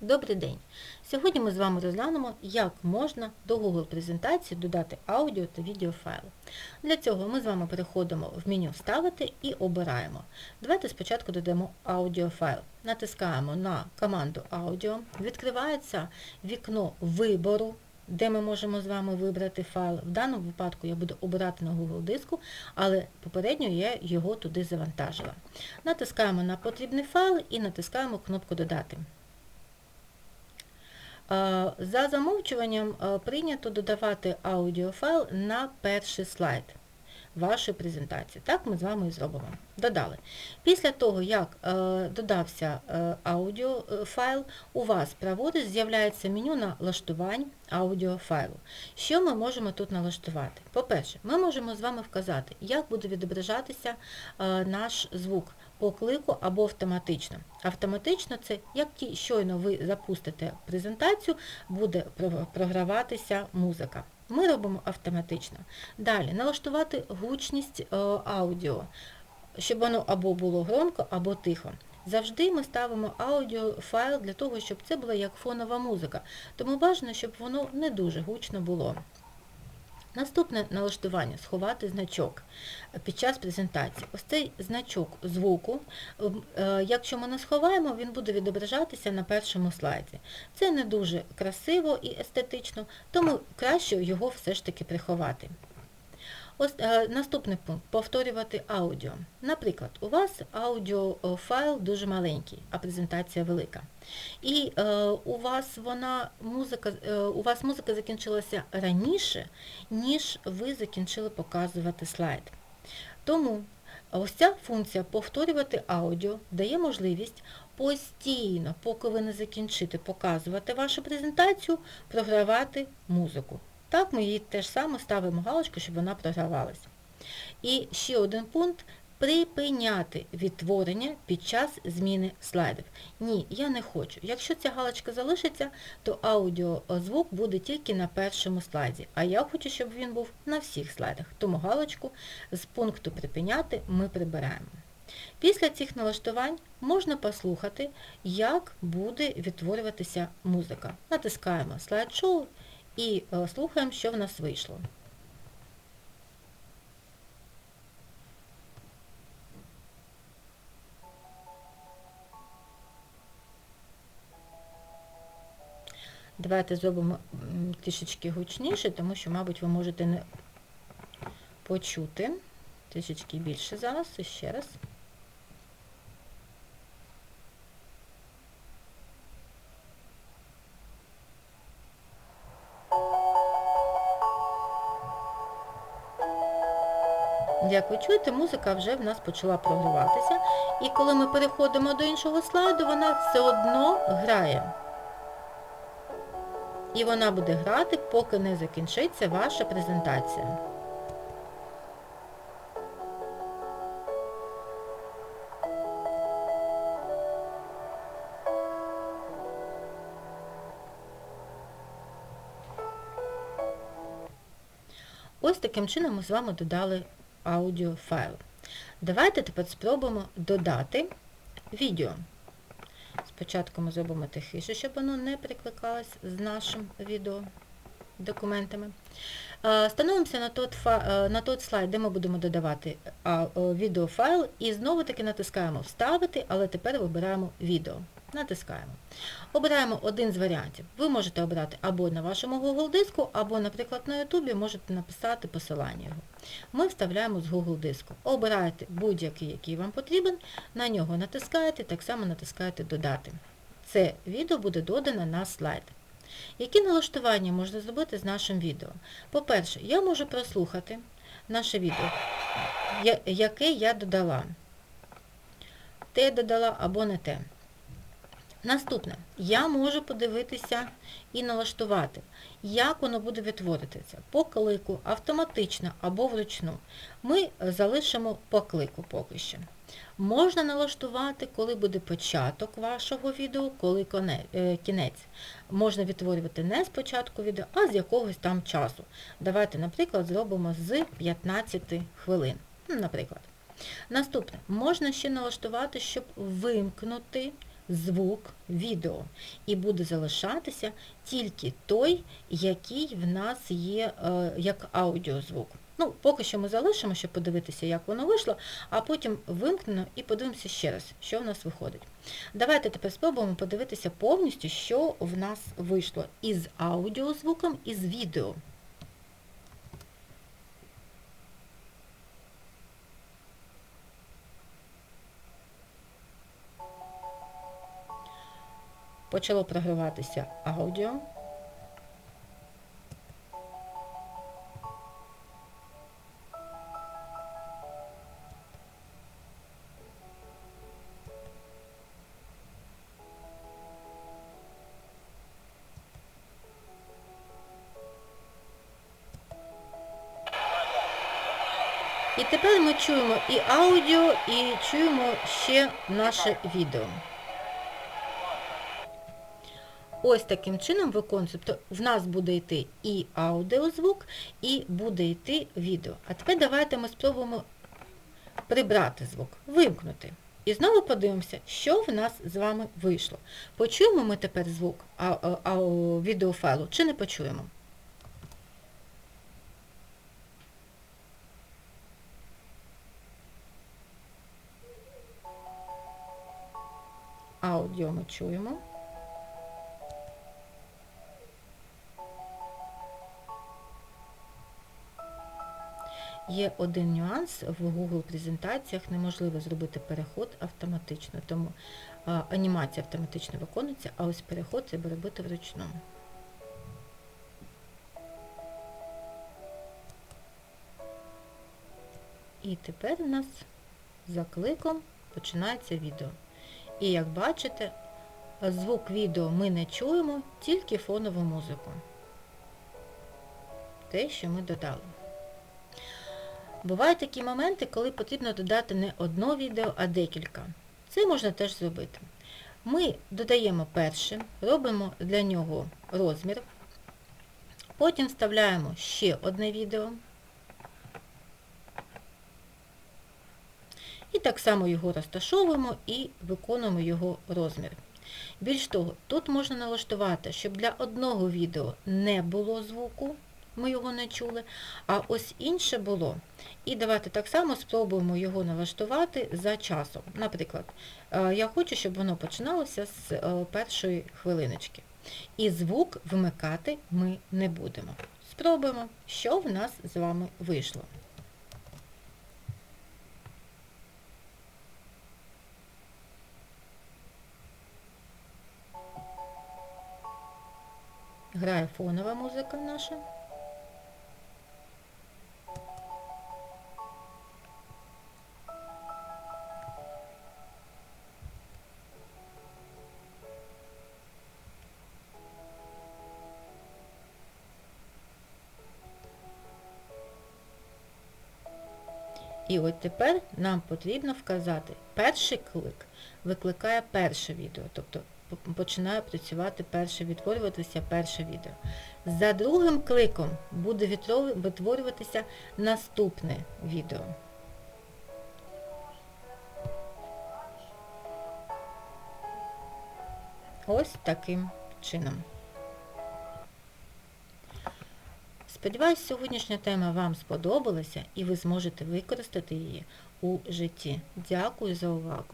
Добрий день! Сьогодні ми з вами розглянемо, як можна до Google презентації додати аудіо та відеофайли. Для цього ми з вами переходимо в меню Вставити і обираємо. Давайте спочатку додамо аудіофайл. Натискаємо на команду Аудіо, відкривається вікно вибору, де ми можемо з вами вибрати файл. В даному випадку я буду обирати на Google диску, але попередньо я його туди завантажила. Натискаємо на потрібний файл і натискаємо кнопку Додати. Е, За замовчуванням е, прийнято додавати аудіофайл на перший слайд вашої презентації. Так ми з вами і зробимо. Додали. Після того, як е, додався аудіофайл, у вас праворуч з'являється меню налаштувань аудіофайлу. Що ми можемо тут налаштувати? По-перше, ми можемо з вами вказати, як буде відображатися наш звук по клику або автоматично. Автоматично це, як щойно ви запустите презентацію, буде програватися музика. Ми робимо автоматично. Далі налаштувати гучність е, аудіо, щоб воно або було громко, або тихо. Завжди ми ставимо аудіофайл для того, щоб це була як фонова музика. Тому бажано, щоб воно не дуже гучно було. Наступне налаштування сховати значок під час презентації. Ось цей значок звуку, е, якщо ми не сховаємо, він буде відображатися на першому слайді. Це не дуже красиво і естетично, тому краще його все ж таки приховати. Ось е, Наступний пункт повторювати аудіо. Наприклад, у вас аудіофайл дуже маленький, а презентація велика. І е, у вас вона музика, е, у вас музика закінчилася раніше, ніж ви закінчили показувати слайд. Тому ось ця функція повторювати аудіо дає можливість постійно, поки ви не закінчите показувати вашу презентацію, програвати музику. Так, ми її теж саме ставимо галочку, щоб вона програвалася. І ще один пункт припиняти відтворення під час зміни слайдів. Ні, я не хочу. Якщо ця галочка залишиться, то аудіозвук буде тільки на першому слайді. А я хочу, щоб він був на всіх слайдах. Тому галочку з пункту припиняти ми прибираємо. Після цих налаштувань можна послухати, як буде відтворюватися музика. Натискаємо слайд-шоу і е, слухаємо, що в нас вийшло. Давайте зробимо трішечки гучніше, тому що, мабуть, ви можете не почути. Трішечки більше зараз, ще раз. Як ви чуєте, музика вже в нас почала програватися. І коли ми переходимо до іншого слайду, вона все одно грає. І вона буде грати, поки не закінчиться ваша презентація. Ось таким чином ми з вами додали аудіофайл. Давайте тепер спробуємо додати відео. Спочатку ми зробимо тихіше, щоб воно не прикликалось з нашим відео документами. Становимося на тот, на тот слайд, де ми будемо додавати відеофайл, і знову-таки натискаємо Вставити, але тепер вибираємо відео. Натискаємо. Обираємо один з варіантів. Ви можете обрати або на вашому Google диску, або, наприклад, на YouTube можете написати посилання його. Ми вставляємо з Google диску. Обираєте будь-який, який вам потрібен, на нього натискаєте, так само натискаєте Додати. Це відео буде додано на слайд. Які налаштування можна зробити з нашим відео? По-перше, я можу прослухати наше відео, яке я додала. Те додала або не те. Наступне, я можу подивитися і налаштувати, як воно буде відтворитися. По клику, автоматично або вручну. Ми залишимо по клику поки що. Можна налаштувати, коли буде початок вашого відео, коли е, кінець. Можна відтворювати не з початку відео, а з якогось там часу. Давайте, наприклад, зробимо з 15 хвилин. Наприклад. Наступне, можна ще налаштувати, щоб вимкнути звук відео. І буде залишатися тільки той, який в нас є е, як аудіозвук. Ну, поки що ми залишимо, щоб подивитися, як воно вийшло, а потім вимкнемо і подивимося ще раз, що в нас виходить. Давайте тепер спробуємо подивитися повністю, що в нас вийшло із аудіозвуком і з відео. Почало програватися аудіо. І тепер ми чуємо і аудіо, і чуємо ще наше відео. Ось таким чином виконується. Тобто в нас буде йти і аудіозвук, і буде йти відео. А тепер давайте ми спробуємо прибрати звук, вимкнути. І знову подивимося, що в нас з вами вийшло. Почуємо ми тепер звук відеофайлу чи не почуємо? Аудіо ми чуємо. Є один нюанс, в Google презентаціях неможливо зробити переход автоматично, тому анімація автоматично виконується, а ось переход треба робити вручну. І тепер у нас за кликом починається відео. І як бачите, звук відео ми не чуємо, тільки фонову музику. Те, що ми додали. Бувають такі моменти, коли потрібно додати не одно відео, а декілька. Це можна теж зробити. Ми додаємо перше, робимо для нього розмір, потім вставляємо ще одне відео. І так само його розташовуємо і виконуємо його розмір. Більш того, тут можна налаштувати, щоб для одного відео не було звуку, ми його не чули, а ось інше було. І давайте так само спробуємо його налаштувати за часом. Наприклад, е, я хочу, щоб воно починалося з е, першої хвилиночки. І звук вмикати ми не будемо. Спробуємо, що в нас з вами вийшло. Грає фонова музика наша. І от тепер нам потрібно вказати, перший клик викликає перше відео, тобто починає працювати перше, відтворюватися перше відео. За другим кликом буде витворюватися наступне відео. Ось таким чином. Сподіваюсь, сьогоднішня тема вам сподобалася і ви зможете використати її у житті. Дякую за увагу!